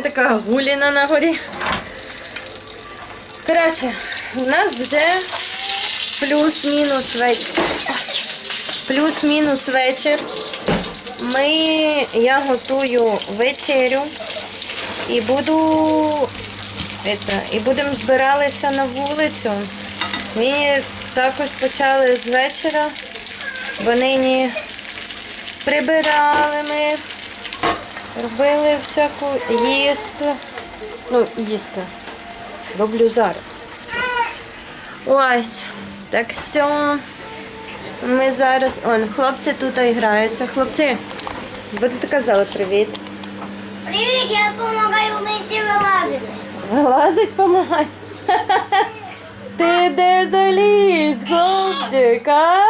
така гуліна на горі. Коротше, у нас вже плюс-мінус вечір. Плюс-мінус вечір. Ми, я готую вечерю і буду это, і будемо збиралися на вулицю. Ми також почали з вечора, бо нині прибирали ми, робили всяку їсти. Ну, їсти. Роблю зараз. Ось. Так що ми зараз. Он, хлопці тут граються. Хлопці, будете казали привіт. Привіт, я допомагаю миші вилазити. Вилазить, помагай. Ти де заліз, хлопчик, а?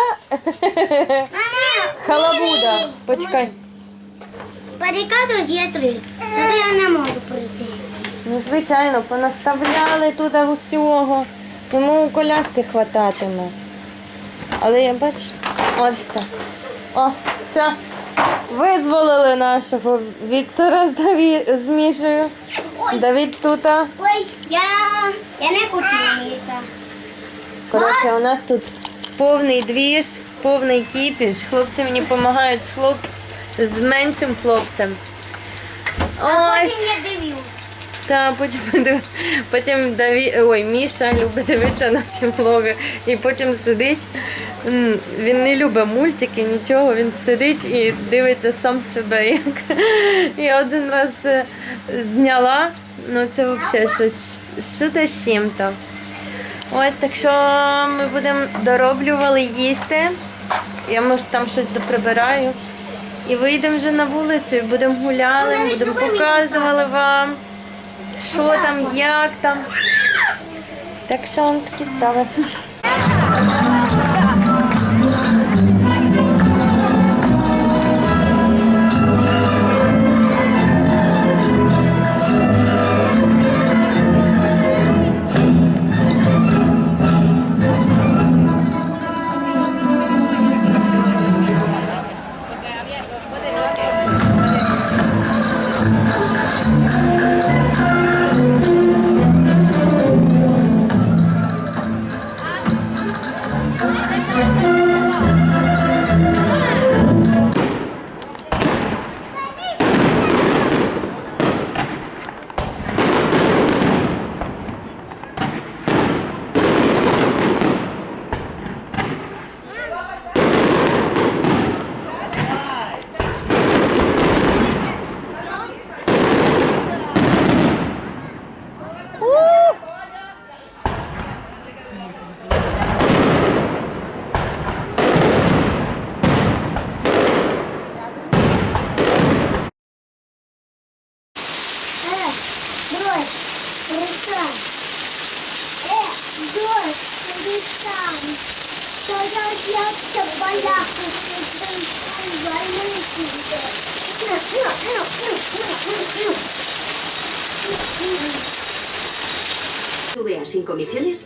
Халабуда. Почекай. Барикаду ж є три, зато я не можу пройти. Ну, звичайно, понаставляли туди усього. Йому коляски хвататиме. Але я бачу, ось так. О, все. Визволили нашого Віктора з, Даві... з Мішею. Давід тут. Ой, я, я не хочу Міша. Коротше, у нас тут повний двіж, повний кіпіш. Хлопці мені допомагають з, хлоп... з меншим хлопцем. А Ось. потім я дивлюсь. Та потім потім Даві... Ой, Міша любить дивитися наші влоги і потім сидить. М, Він не любить мультики, нічого. Він сидить і дивиться сам себе. Як... Я один раз це зняла. Ну це взагалі щось що те з чим-то. Ось так що ми будемо дороблювали їсти. Я може там щось доприбираю. І вийдемо вже на вулицю і будемо гуляли, будемо показували вам що там, як там. Так що вам такі справи. están. Todos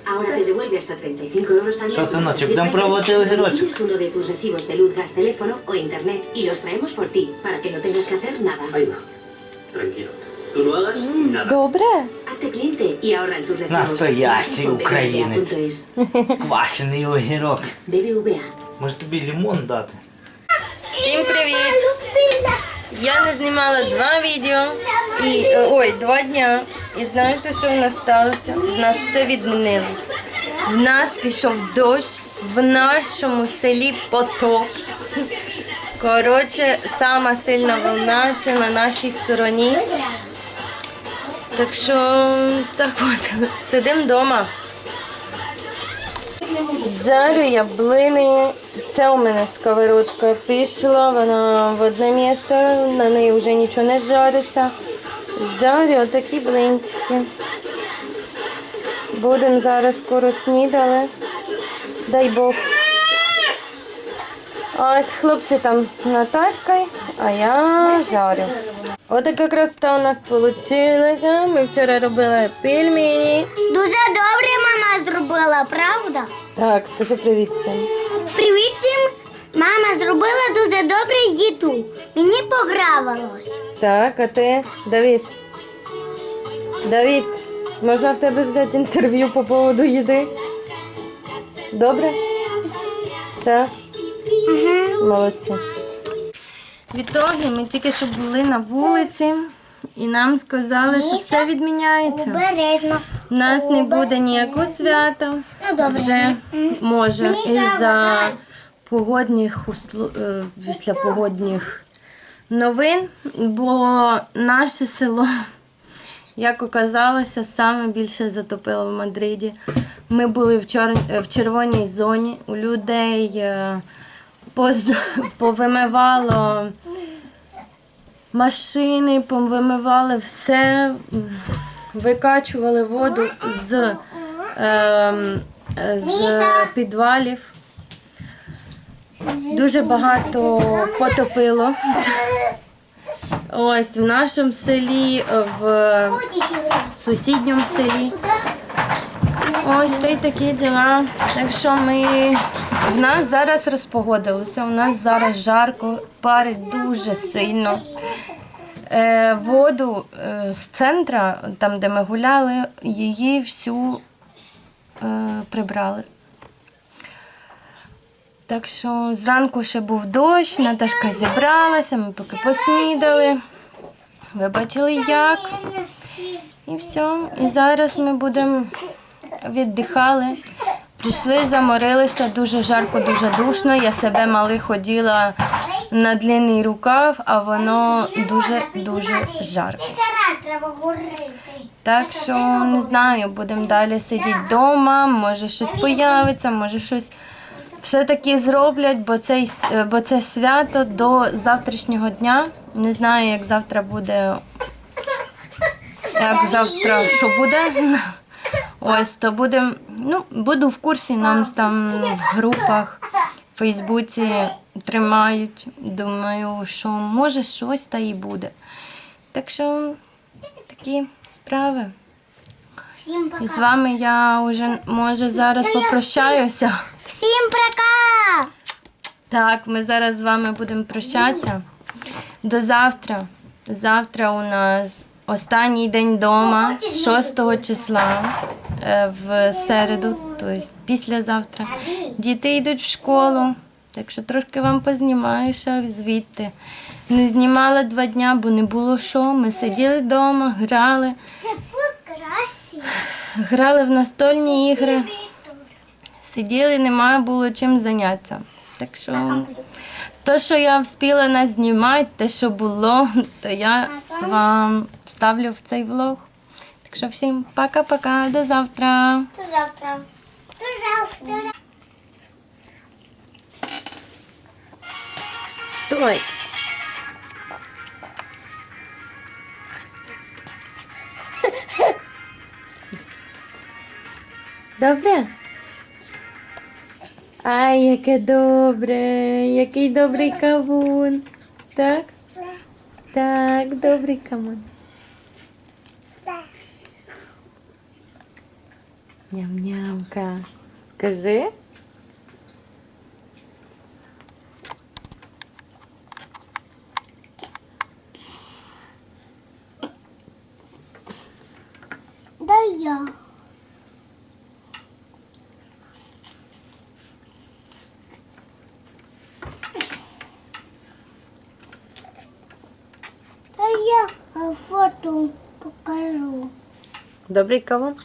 ahora te devuelve hasta 35 euros al mes. Uno de tus recibos de luz, gas, teléfono o internet y los traemos por ti, para que no tengas que hacer nada. Ahí va. Tranquilo. Tú no hagas nada. Добре. Hazte cliente y ahorra en tus recibos. Настоящий Básico українець. BBVA.es. Квашений огірок. BBVA. Може тобі лимон дати? Всім привіт! Я не знімала два відео і е, ой, два дня. І знаєте, що в нас сталося? В нас все відмінилось. В нас пішов дощ, в нашому селі потоп. Коротше, сама сильна волна це на нашій стороні. Так що так от, сидимо вдома. Жарю я блини. Це у мене сковородка пішла, вона в одне місце, на неї вже нічого не жариться. Жарю отакі блинчики. Будемо зараз скоро снідали. Дай Бог. А ось хлопці там з Наташкою, а я жарю. От така красота у нас вийшла. Ми вчора робили пельмені. Дуже добре мама зробила, правда? Так, скажи привіт всім. Привіт всім! Мама зробила дуже добре їду. Мені погравилось. Так, а ти, Давід? Давід, можна в тебе взяти інтерв'ю по поводу їди? Добре? Так? Молодці. Відтоді ми тільки що були на вулиці і нам сказали, що все відміняється. Обережно. У нас не буде ніякого свята. Ну добре. Вже може Міша, із-за погодних усло- е, після погодних новин, бо наше село, як оказалося, саме більше затопило в Мадриді. Ми були в, чор- е, в червоній зоні, у людей е, поз- повимивало машини, повимивали все, викачували воду з, е, з підвалів. Дуже багато потопило. Ось в нашому селі, в сусідньому селі. Ось та й такі діла. Так що ми в нас зараз розпогодилося, у нас зараз жарко, парить дуже сильно. Е, воду е, з центра, там де ми гуляли, її всю е, прибрали. Так що зранку ще був дощ, Наташка зібралася, ми поки поснідали. Ви бачили як. І все. І зараз ми будемо віддихали. Прийшли, заморилися, дуже жарко, дуже душно. Я себе мали ходіла на длинний рукав, а воно дуже-дуже жарко. Так що не знаю, будемо далі сидіти вдома, може щось появиться, може щось все-таки зроблять, бо це, бо це свято до завтрашнього дня. Не знаю, як завтра буде. Як завтра що буде. Ось, то будемо. Ну, буду в курсі, нам там в групах в Фейсбуці тримають. Думаю, що може щось та і буде. Так що такі справи. І з вами я вже може зараз попрощаюся. Всім пока! Так, ми зараз з вами будемо прощатися. До завтра. Завтра у нас останній день вдома, 6 числа е, в середу, тобто післязавтра. Діти йдуть в школу, так що трошки вам познімаю ще звідти. Не знімала два дня, бо не було що. Ми сиділи вдома, грали, грали в настольні ігри. Сиділи, немає було чим зайнятися. Так що то, що я встигла назнімати, те, що було, то я вам вставлю в цей влог. Так що всім пока-пока, до завтра. До завтра. До завтра. Стой. Добре? Ай, яке добре, який добрий кавун. Так? Так, добрий кавун. Ням-нямка. Скажи. Дай я. Дай я фото покажу. Добрий кавун?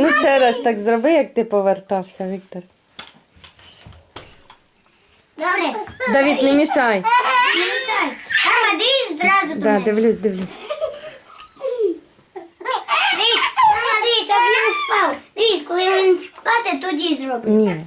Ну ще раз так зроби, як ти повертався, Віктор. Добре. Давід, не мішай. Не мішай. Мама, дивись зразу до Да, мене. дивлюсь, дивлюсь. Дивись, мама, дивись, аби він впав. Дивись, коли він впаде, тоді зробимо. Ні.